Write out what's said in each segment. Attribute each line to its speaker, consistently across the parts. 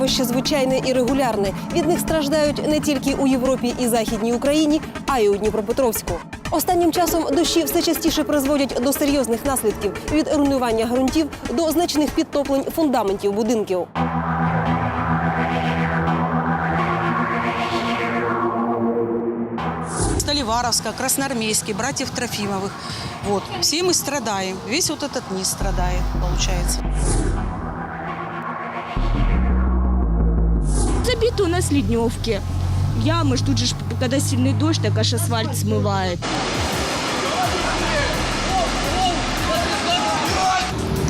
Speaker 1: явище звичайне і регулярне. Від них страждають не тільки у Європі і Західній Україні, а й у Дніпропетровську. Останнім часом дощі все частіше призводять до серйозних наслідків від руйнування ґрунтів до значних підтоплень фундаментів будинків.
Speaker 2: Столиваровска, Красноармейский, братьев Трофимовых. Вот. Все мы страдаем. Весь вот этот низ страдает, получается.
Speaker 3: Забито у нас ледневки. Ямы, ж тут же, когда сильный дождь, так аж асфальт смывает.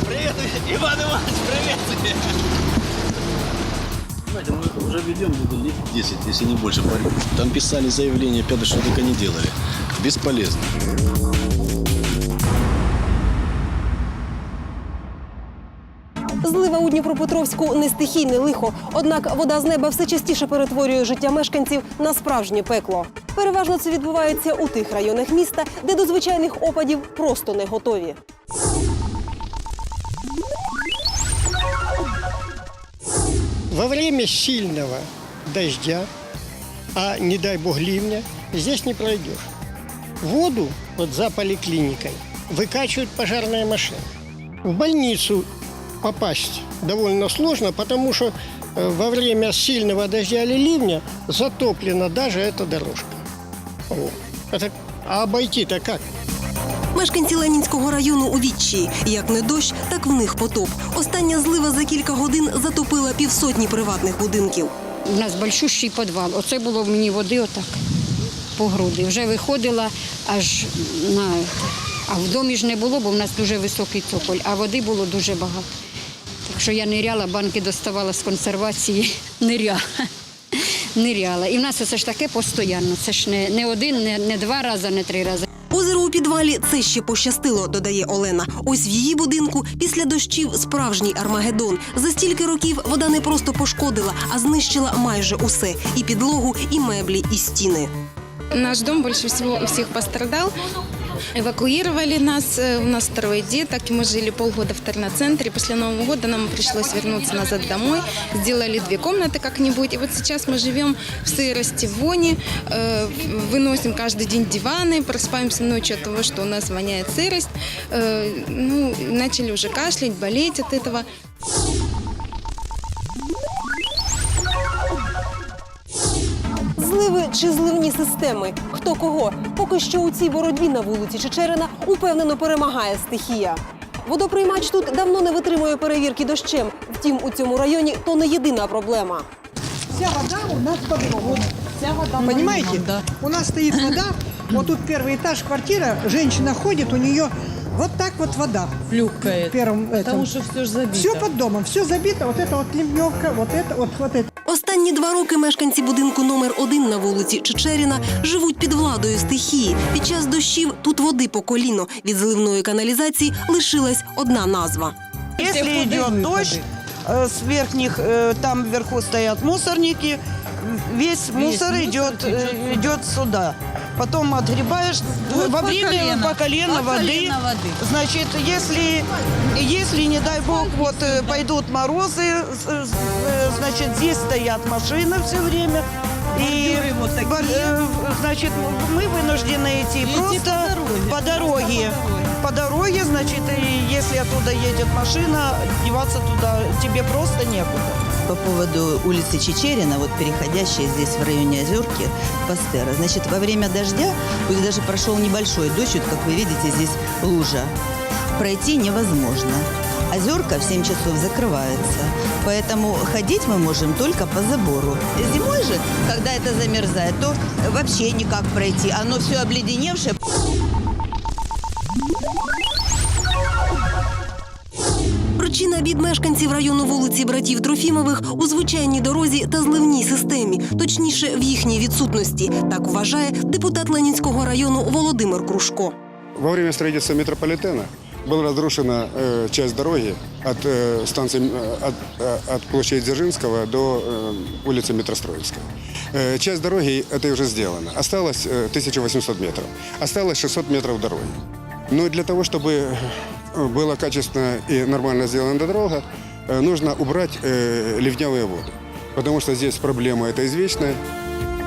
Speaker 4: Привет, Иван Иванович, привет. Знаете, мы уже ведем лет 10, если не больше. Там писали заявления, опять что только не делали. Бесполезно.
Speaker 1: Злива у Дніпропетровську не стихійне лихо. Однак вода з неба все частіше перетворює життя мешканців на справжнє пекло. Переважно це відбувається у тих районах міста, де до звичайних опадів просто не готові.
Speaker 5: Во время сильного дождя, а не дай бог ливня, здесь не пройдешь. Воду вот за поликлиникой выкачивают пожарные машины. В больницу попасть довольно сложно, потому что э, во время сильного дождя или ливня затоплена даже эта дорожка. Вот. Это, а обойти-то как?
Speaker 1: Мешканці Ленінського району у відчаї. Як не дощ, так в них потоп. Остання злива за кілька годин затопила півсотні приватних будинків.
Speaker 6: У нас большущий підвал. Оце було в мені води отак по груди. Вже виходила аж на. А в домі ж не було, бо в нас дуже високий цоколь, а води було дуже багато. Що я ниряла, банки доставала з консервації, ниряла. Ниряла. І в нас це ж таке постійно. Це ж не, не один, не, не два рази, не три рази.
Speaker 1: Озеро у підвалі це ще пощастило, додає Олена. Ось в її будинку після дощів справжній армагеддон. За стільки років вода не просто пошкодила, а знищила майже усе: і підлогу, і меблі, і стіни.
Speaker 7: Наш дом больше всего у всех пострадал. Эвакуировали нас, э, у нас трое деток, и мы жили полгода в Терноцентре. После Нового года нам пришлось вернуться назад домой. Сделали две комнаты как-нибудь. И вот сейчас мы живем в сырости, в воне, э, выносим каждый день диваны, просыпаемся ночью от того, что у нас воняет сырость. Э, Ну, начали уже кашлять, болеть от этого.
Speaker 1: Зливи чи зливні системи? Хто кого? Поки що у цій боротьбі на вулиці Чечерина упевнено перемагає стихія. Водоприймач тут давно не витримує перевірки дощем. Втім, у цьому районі то не єдина проблема.
Speaker 8: Вся вода у нас под вот. Вся вода. Понимаете? У нас стоит вода. Вот тут первый этаж, квартира. Женщина ходит, у нее вот так вот вода.
Speaker 9: Плюкает.
Speaker 8: В первом этом.
Speaker 9: Потому что все же забито.
Speaker 8: Все под домом, все забито. Вот это вот ливневка, вот это вот, вот это.
Speaker 1: Останні два роки мешканці будинку номер один на вулиці Чечеріна живуть під владою стихії. Під час дощів тут води по коліно. Від зливної каналізації лишилась одна назва.
Speaker 10: Если идет дождь, э, с верхних, э, там вверху стоят мусорники, весь мусор идет, э, идет сюда. Потом отгребаешь
Speaker 9: Вот
Speaker 10: во
Speaker 9: по
Speaker 10: время
Speaker 9: колено.
Speaker 10: по колено
Speaker 9: По
Speaker 10: воды.
Speaker 9: колено воды.
Speaker 10: Значит, если, если, не дай бог, вот э, пойдут морозы, с- с- э, значит, здесь стоят машины все время. И,
Speaker 9: Бордюры вот такие.
Speaker 10: бор- э, значит, мы вынуждены идти
Speaker 9: Идти
Speaker 10: просто
Speaker 9: по дороге.
Speaker 10: по дороге. По дороге, значит, и если оттуда едет машина, деваться туда тебе просто некуда.
Speaker 11: По поводу улицы Чечерина, вот переходящей здесь в районе Озерки, Пастера. Значит, во время дождя, пусть даже прошел небольшой дождь, вот как вы видите, здесь лужа, пройти невозможно. Озерка в 7 часов закрывается, поэтому ходить мы можем только по забору. Зимой же, когда это замерзает, то вообще никак пройти. Оно все обледеневшее.
Speaker 1: Причина бід мешканців району вулиці братів Трофімових у звичайній дорозі та зливній системі, точніше в їхній відсутності. Так вважає депутат Ленінського району Володимир Кружко.
Speaker 12: Во время строительства метрополитена была разрушена э, часть дороги от э, станции э, от, э, от площади Дзержинского до э, улицы Метростроевская. Э, часть дороги этой уже сделана. Осталось э, 1800 метров. Осталось 600 метров дороги. Но для того, чтобы э, была качественно и нормально сделана дорога, э, нужно убрать э, ливневые воды. Потому что здесь проблема это извечная.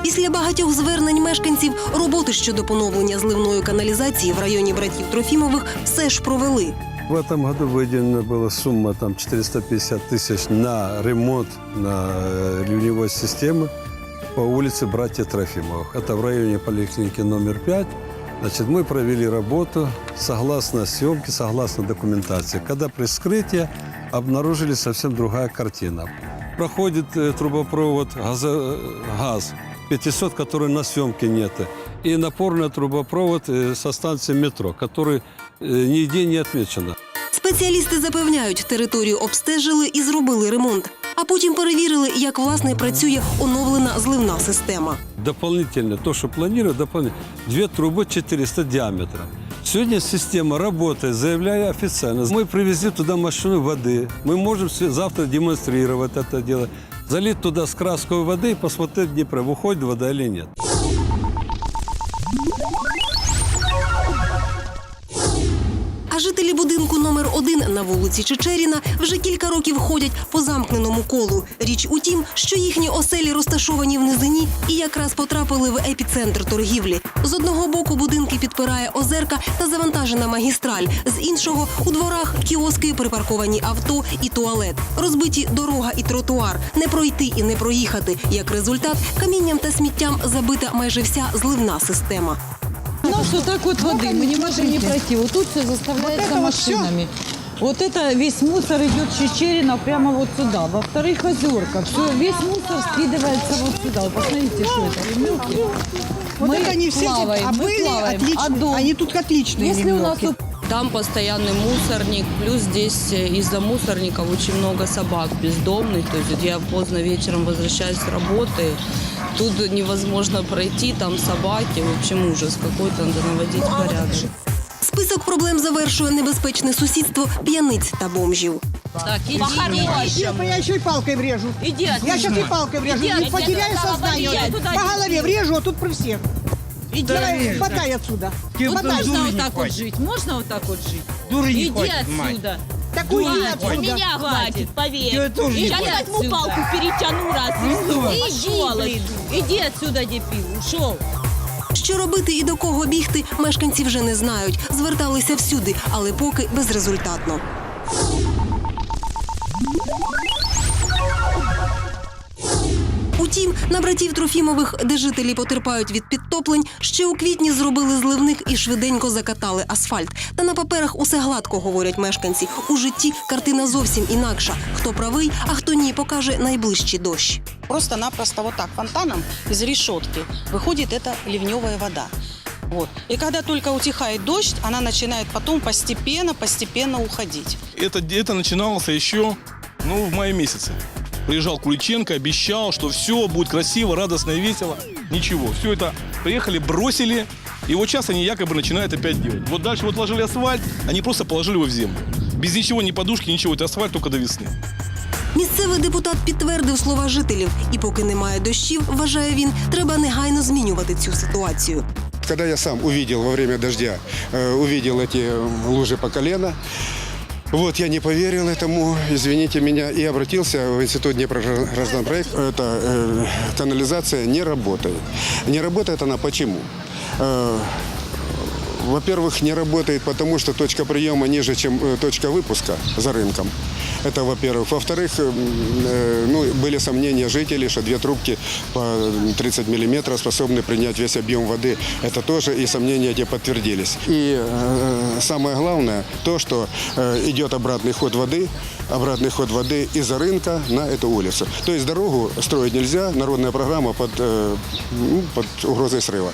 Speaker 1: Після багатьох звернень мешканців роботи щодо поновлення зливної каналізації в районі братів Трофімових все ж провели.
Speaker 13: В этом году выделена была сумма там 450 тысяч на ремонт на э, ливневой системы по улице Братья Трофимовых. Это в районе поликлиники номер 5. Значит, мы провели работу согласно съемке, согласно документации. Когда при вскрытии обнаружили совсем другая картина. Проходит э, трубопровод газо- э, газ 500, который на съемке нет. И напорный трубопровод э, со станции метро, который э, нигде не отмечено.
Speaker 1: Спеціалісти запевняють, територію обстежили і зробили ремонт. А потім перевірили, як власне працює оновлена зливна система.
Speaker 13: Дополнительно, то, что планируют, дополнительно. Две трубы 400 диаметра. Сегодня система работает, заявляю официально. Мы привезли туда машину воды. Мы можем се- завтра демонстрировать это дело. Залить туда с краской воды и посмотреть в Днепре, выходит вода или нет.
Speaker 1: А жителі будинку номер один на вулиці Чечеріна вже кілька років ходять по замкненому колу. Річ у тім, що їхні оселі розташовані в низині і якраз потрапили в епіцентр торгівлі. З одного боку будинки підпирає озерка та завантажена магістраль. З іншого у дворах кіоски, припарковані авто і туалет. Розбиті дорога і тротуар. Не пройти і не проїхати. Як результат, камінням та сміттям забита майже вся зливна система.
Speaker 9: Нас вот так вот воды, мы не можем не пройти. Вот тут все заставляется машинами. Вот это весь мусор идет с Чечерина прямо вот сюда. Во-вторых, озерка. Все, весь мусор скидывается вот сюда. Вы посмотрите, что это. Ливневки.
Speaker 8: Вот
Speaker 9: Мы
Speaker 8: это они все
Speaker 9: плаваем, мы. А дом?
Speaker 8: Они тут отличные
Speaker 9: Если у нас.
Speaker 3: Там постоянный мусорник, плюс здесь э, из-за мусорников очень много собак бездомных. То есть я поздно вечером возвращаюсь с работы, тут невозможно пройти, там собаки, в общем ужас какой-то, надо наводить порядок.
Speaker 1: Список проблем завершує небезпечне сусідство п'яниць та бомжів.
Speaker 9: Так, иди,
Speaker 8: Тихо, я еще и палкой врежу.
Speaker 9: Иди
Speaker 8: Я сейчас и палкой врежу. Не потеряю сознание. По голове врежу, а тут при всех. Давай, хватай отсюда. Хватай.
Speaker 9: Можно вот так вот жить? Можно вот так вот жить? Иди отсюда.
Speaker 8: Так Хватит, отсюда.
Speaker 9: Меня хватит, поверь. Сейчас возьму палку, перетяну раз и все. Иди отсюда, дебил, ушел.
Speaker 1: Що робити і до кого бігти, мешканці вже не знають. Зверталися всюди, але поки безрезультатно. Утім, на братів Трофімових, де жителі потерпають від підтоплень, ще у квітні зробили зливник і швиденько закатали асфальт. Та на паперах усе гладко говорять мешканці. У житті картина зовсім інакша. Хто правий, а хто ні, покаже найближчий дощ.
Speaker 2: Просто-напросто вот так фонтаном из решетки выходит эта ливневая вода. Вот. И когда только утихает дождь, она начинает потом постепенно-постепенно уходить.
Speaker 14: Это, это начиналось еще ну, в мае месяце. Приезжал Куличенко, обещал, что все будет красиво, радостно и весело. Ничего. Все это приехали, бросили. И вот сейчас они якобы начинают опять делать. Вот дальше вот ложили асфальт, они просто положили его в землю. Без ничего, ни подушки, ничего. Это асфальт только до весны.
Speaker 1: Місцевий депутат підтвердив слова жителів, і поки немає дощів, вважає він, треба негайно змінювати цю ситуацію.
Speaker 12: Когда я сам увидел во время дождя, э, увидел эти э, лужи по колено, вот я не поверил этому, извините меня, и обратился в Институт Днепрогражданпроект. Эта э, канализация не работает. Не работает она почему? Э, во-первых, не работает, потому что точка приема ниже, чем э, точка выпуска за рынком. Это во-первых. Во-вторых, э, э, ну, были сомнения жителей, что две трубки по 30 миллиметров способны принять весь объем воды. Это тоже, и сомнения эти подтвердились. И э, самое главное, то, что э, идет обратный ход воды, обратный ход воды из-за рынка на эту улицу. То есть дорогу строить нельзя, народная программа под, ну, под угрозой срыва.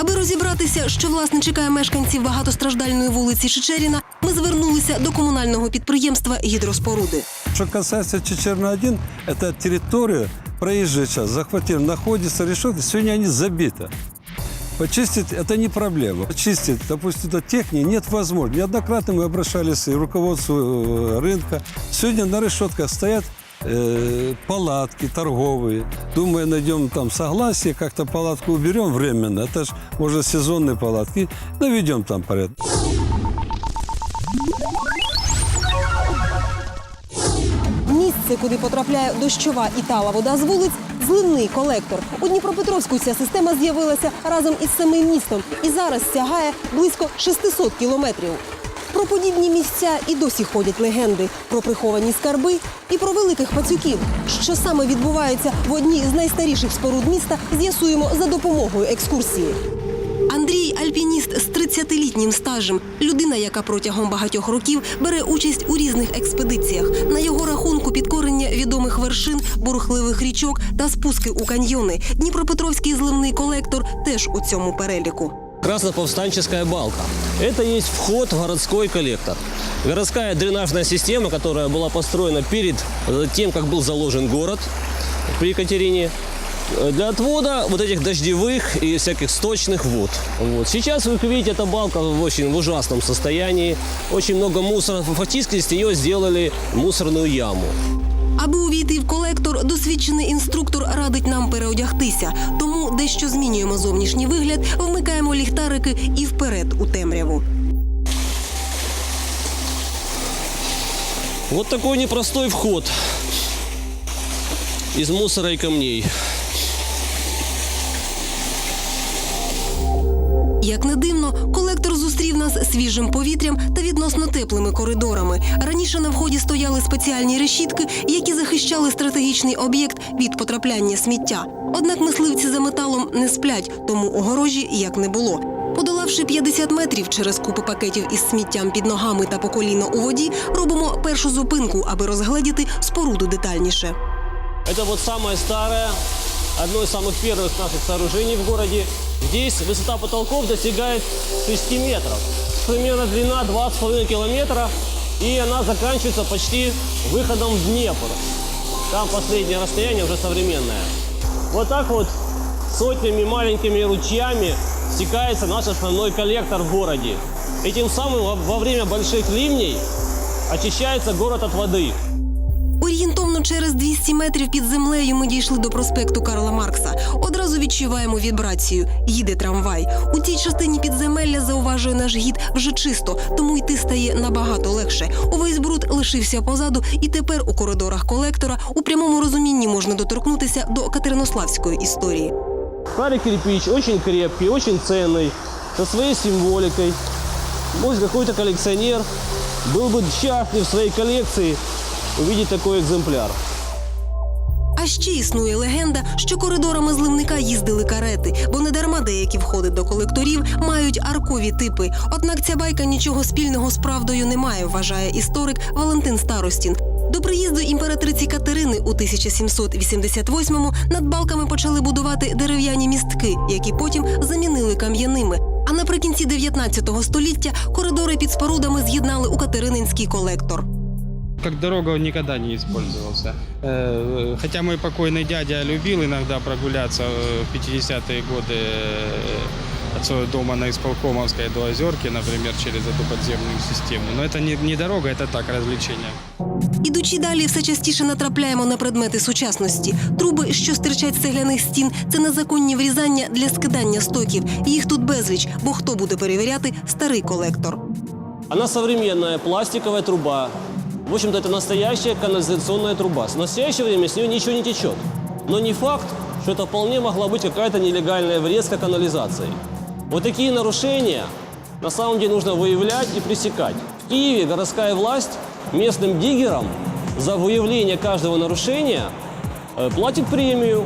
Speaker 1: Аби розібратися, що власне чекає мешканців багатостраждальної вулиці Чечеріна, ми звернулися до комунального підприємства гідроспоруди.
Speaker 13: Что касается Чечерна-1, это территория проезжая часть, захватили, находится решетка, сегодня они забиты. Почистить это не проблема. Почистить, допустим, это техники нет возможности. Неоднократно мы обращались и руководству э, рынка. Сегодня на решетках стоят Е, палатки торговые. Думаю, найдем там согласие, как-то палатку уберем временно. Это же, может, сезонные палатки. Наведем там порядок.
Speaker 1: Місце, куди потрапляє дощова і тала вода з вулиць зливний колектор. У Дніпропетровську ця система з'явилася разом із самим містом і зараз сягає близько 600 кілометрів. Про подібні місця і досі ходять легенди про приховані скарби і про великих пацюків. Що саме відбувається в одній з найстаріших споруд міста, з'ясуємо за допомогою екскурсії. Андрій альпініст з 30-літнім стажем. Людина, яка протягом багатьох років бере участь у різних експедиціях. На його рахунку підкорення відомих вершин, бурхливих річок та спуски у каньйони. Дніпропетровський зливний колектор теж у цьому переліку.
Speaker 15: Красноповстанческая балка. Это есть вход в городской коллектор. Городская дренажная система, которая была построена перед э, тем, как был заложен город при Екатерине, э, для отвода вот этих дождевых и всяких сточных вод. Вот. Сейчас вы видите, эта балка в очень в ужасном состоянии. Очень много мусора. Фактически из нее сделали мусорную яму.
Speaker 1: Аби увійти в колектор, досвідчений інструктор радить нам переодягтися. Тому дещо змінюємо зовнішній вигляд, вмикаємо ліхтарики і вперед у темряву.
Speaker 15: Вот такой непростой вход из мусора и камней.
Speaker 1: Як не дивно, колектор зустрів нас свіжим повітрям та відносно теплими коридорами. Раніше на вході стояли спеціальні решітки, які захищали стратегічний об'єкт від потрапляння сміття. Однак мисливці за металом не сплять, тому огорожі як не було. Подолавши 50 метрів через купи пакетів із сміттям під ногами та по коліно у воді, робимо першу зупинку, аби розгледіти споруду детальніше.
Speaker 15: Это вот самое старое, одно из самых первых наших сооружений в городе. Здесь высота потолков достигает 6 метров. Примерно длина 2,5 километра. И она заканчивается почти выходом в Днепр. Там последнее расстояние уже современное. Вот так вот сотнями маленькими ручьями стекается наш основной коллектор в городе. И тем самым во- время больших ливней очищается город от воды.
Speaker 1: Орієнтовно через 200 метрів під землею ми дійшли до проспекту Карла Маркса. Одразу відчуваємо вібрацію. Їде трамвай. У цій частині підземелля зауважує наш гід вже чисто, тому йти стає набагато легше. Увесь бруд лишився позаду, і тепер у коридорах колектора у прямому розумінні можна доторкнутися до катеринославської історії.
Speaker 15: Старый кирпич, очень крепкий, очень ценный, со своей символикой. Может, какой-то коллекционер был бы счастлив в своей коллекции увидеть такой экземпляр.
Speaker 1: А ще існує легенда, що коридорами зливника їздили карети, бо недарма деякі входи до колекторів мають аркові типи. Однак ця байка нічого спільного з правдою не має, вважає історик Валентин Старостін. До приїзду імператриці Катерини у 1788-му над балками почали будувати дерев'яні містки, які потім замінили кам'яними. А наприкінці 19 століття коридори під спорудами з'єднали у Катерининський колектор.
Speaker 16: Как дорога он никогда не использовался. Э, Хотя мой покойный дядя любил иногда прогуляться э, в 50-е годы э, от своего дома на Исполкомовской до Озерки, например, через эту подземную систему. Но это не, не дорога, это так, развлечение.
Speaker 1: Ідучи далі, все частіше натрапляємо на предмети сучасності. Труби, що стирчать з цегляних стін, це незаконні врізання для скидання стоків. Їх тут безліч, бо хто буде перевіряти старий колектор.
Speaker 15: Она современная, пластиковая труба. В общем-то, это настоящая канализационная труба. В настоящее время с нее ничего не течет. Но не факт, что это вполне могла быть какая-то нелегальная врезка канализации. Вот такие нарушения на самом деле нужно выявлять и пресекать. В Киеве городская власть местным диггерам за выявление каждого нарушения э, платит премию.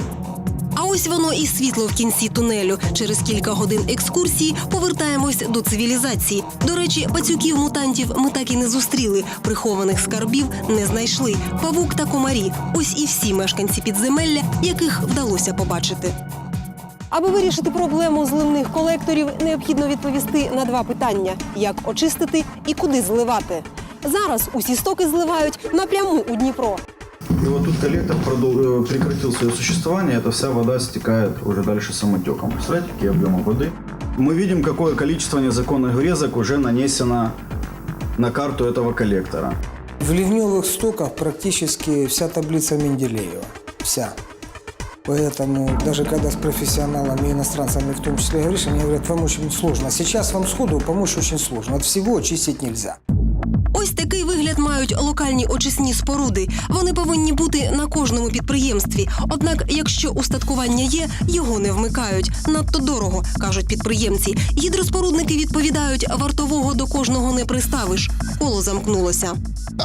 Speaker 1: А ось воно і світло в кінці тунелю. Через кілька годин екскурсії повертаємось до цивілізації. До речі, пацюків мутантів ми так і не зустріли. Прихованих скарбів не знайшли. Павук та комарі. Ось і всі мешканці підземелля, яких вдалося побачити. Аби вирішити проблему зливних колекторів, необхідно відповісти на два питання: як очистити і куди зливати. Зараз усі стоки зливають напряму у Дніпро.
Speaker 17: И вот тут коллектор продол- э, прекратил свое существование, эта вся вода стекает уже дальше самотеком. Представляете, какие объемы воды? Мы видим, какое количество незаконных врезок уже нанесено на карту этого коллектора.
Speaker 18: В ливневых стоках практически вся таблица Менделеева. Вся. Поэтому даже когда с профессионалами и иностранцами в том числе говоришь, они говорят, вам очень сложно. Сейчас вам сходу помочь очень сложно. От всего очистить нельзя.
Speaker 1: Ось вигляд Поряд мають локальні очисні споруди. Вони повинні бути на кожному підприємстві. Однак, якщо устаткування є, його не вмикають. Надто дорого, кажуть підприємці. Гідроспорудники відповідають, вартового до кожного не приставиш. Коло замкнулося.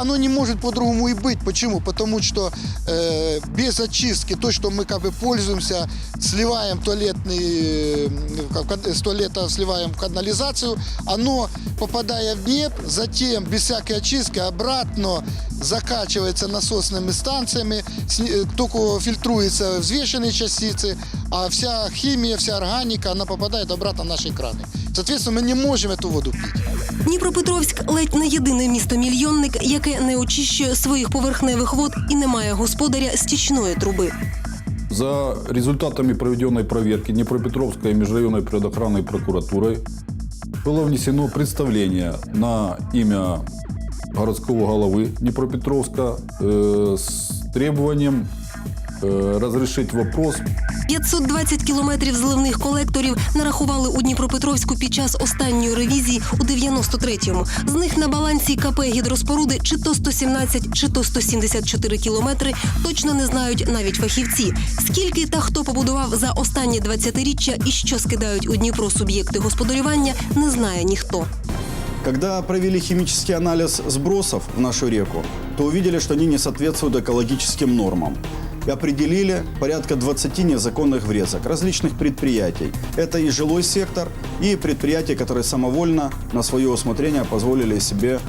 Speaker 19: Оно не может по-другому и быть. Почему? Потому что э, без очистки, то, что мы как бы пользуемся, сливаем туалетный, э, как- как- с туалета сливаем в канализацию, оно, попадая в Днепр, затем без всякой очистки обратно закачивается насосными станциями, сни- э, только фильтруются взвешенные частицы, а вся химия, вся органика, она попадает обратно в наши краны. Соответственно, мы не можем эту воду пить.
Speaker 1: Дніпропетровськ ледь не єдине місто-мільйонник, яке не очищує своїх поверхневих вод і не має господаря стічної труби.
Speaker 20: За результатами проведенной проверки Днепропетровской межрайонной предохранной прокуратурой было внесено представление на имя городского головы Днепропетровска э, с требованием э, разрешить вопрос
Speaker 1: 520 кілометрів зливних колекторів нарахували у Дніпропетровську під час останньої ревізії у 93-му. З них на балансі КП гідроспоруди чи то 117, чи то 174 кілометри точно не знають навіть фахівці. Скільки та хто побудував за останні 20-річчя і що скидають у Дніпро суб'єкти господарювання, не знає ніхто.
Speaker 17: Когда провели химический анализ сбросов в нашу реку, то увидели, что они не соответствуют экологическим нормам. И определили порядка 20 незаконных врезок различных предприятий. Это и жилой сектор, и предприятия, которые самовольно на свое усмотрение позволили себе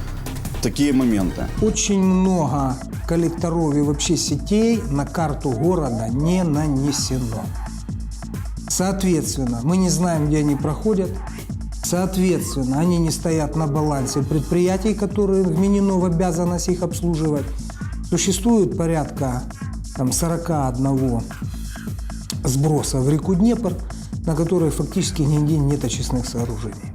Speaker 17: такие моменты.
Speaker 18: Очень много коллекторов и вообще сетей на карту города не нанесено. Соответственно, мы не знаем, где они проходят. Соответственно, они не стоят на балансе предприятий, которые вменено в обязанность их обслуживать. Существует порядка там, 41 сброса в реку Днепр, на которые фактически нигде нет очистных сооружений.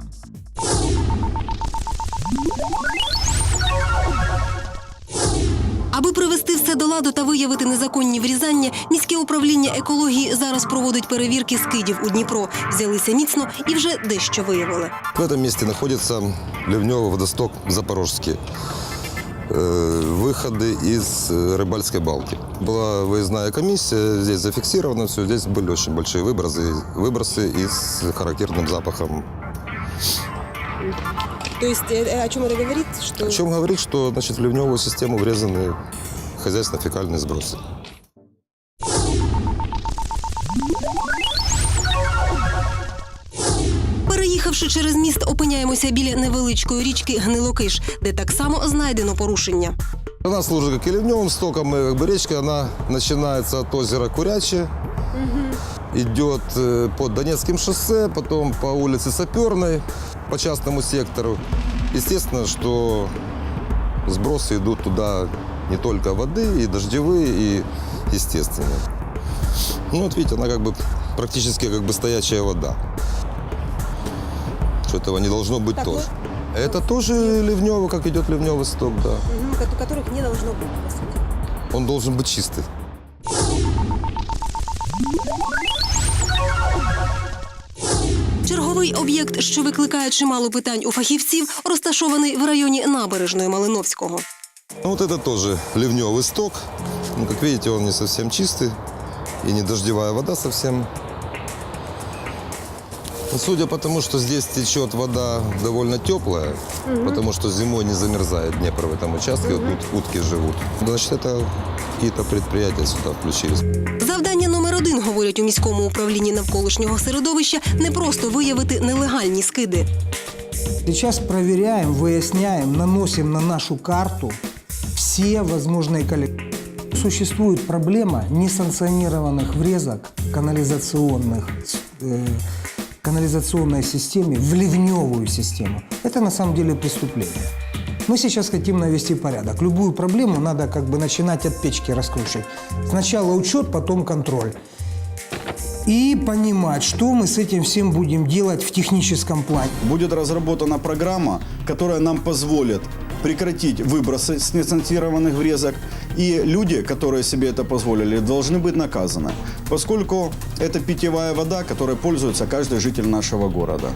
Speaker 1: Аби привести все до ладу та виявити незаконні врізання, міське управління екології зараз проводить перевірки скидів у Дніпро. Взялися міцно і вже дещо виявили.
Speaker 21: В этом месте находится ливневый водосток Запорожский. Э, Выходы из э, Рыбальской балки. Была выездная комиссия, здесь зафиксировано все, здесь были очень большие выбросы, выбросы и с характерным запахом.
Speaker 1: То есть о чем это говорит? Что...
Speaker 21: О чем говорит, что значит, в ливневую систему врезаны хозяйственно-фекальные сбросы.
Speaker 1: Переїхавши через міст, опиняємося біля невеличкої річки Гнилокиш, де так само знайдено порушення.
Speaker 21: Она служит как и ливневым стоком, и как бы речка, она начинается от озера Курячи, идет э, по Донецким шоссе, потом по улице Саперной, по частному сектору. Естественно, что сбросы идут туда не только воды, и дождевые, и естественные. Ну вот видите, она как бы практически как бы стоячая вода. Что этого не должно быть
Speaker 1: Так
Speaker 21: тоже.
Speaker 1: вот.
Speaker 21: Это тоже ливневый, как идет ливневый сток, да.
Speaker 1: Которых не должно бути, по суті.
Speaker 21: Он должен быть чистый.
Speaker 1: Черговий об'єкт, що викликає чимало питань у фахівців, розташований в районі набережної Малиновського.
Speaker 21: Ну, вот это тоже ливневый сток. Ну, как видите, он не совсем чистый. И не дождевая вода совсем. Ну, Судя по тому, что здесь течет вода довольно теплая,
Speaker 1: Мгм.
Speaker 21: потому что зимой не замерзает Днепр в этом участке, вот тут утки живут. Значит, это какие-то предприятия сюда включились.
Speaker 1: Завдання номер один, говорять у міському управлінні навколишнього середовища, не просто виявити нелегальні скиди.
Speaker 18: Сейчас проверяем, выясняем, наносим на нашу карту все возможные коллекции. Существует проблема несанкционированных врезок канализационных, э, канализационной системе в ливневую систему. Это на самом деле преступление. Мы сейчас хотим навести порядок. Любую проблему надо как бы начинать от печки раскручивать. Сначала учет, потом контроль. И понимать, что мы с этим всем будем делать в техническом плане.
Speaker 17: Будет разработана программа, которая нам позволит прекратить выбросы с несанкционированных врезок, и люди, которые себе это позволили, должны быть наказаны, поскольку это питьевая вода, которой пользуется каждый житель нашего города.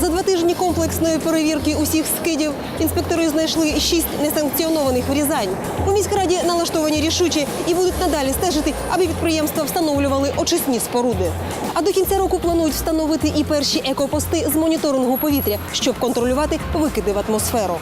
Speaker 1: За два тижні комплексної перевірки усіх скидів інспектори знайшли шість несанкціонованих врізань. У міськраді налаштовані рішуче і будуть надалі стежити, аби підприємства встановлювали очисні споруди. А до кінця року планують встановити і перші екопости з моніторингу повітря, щоб контролювати викиди в атмосферу.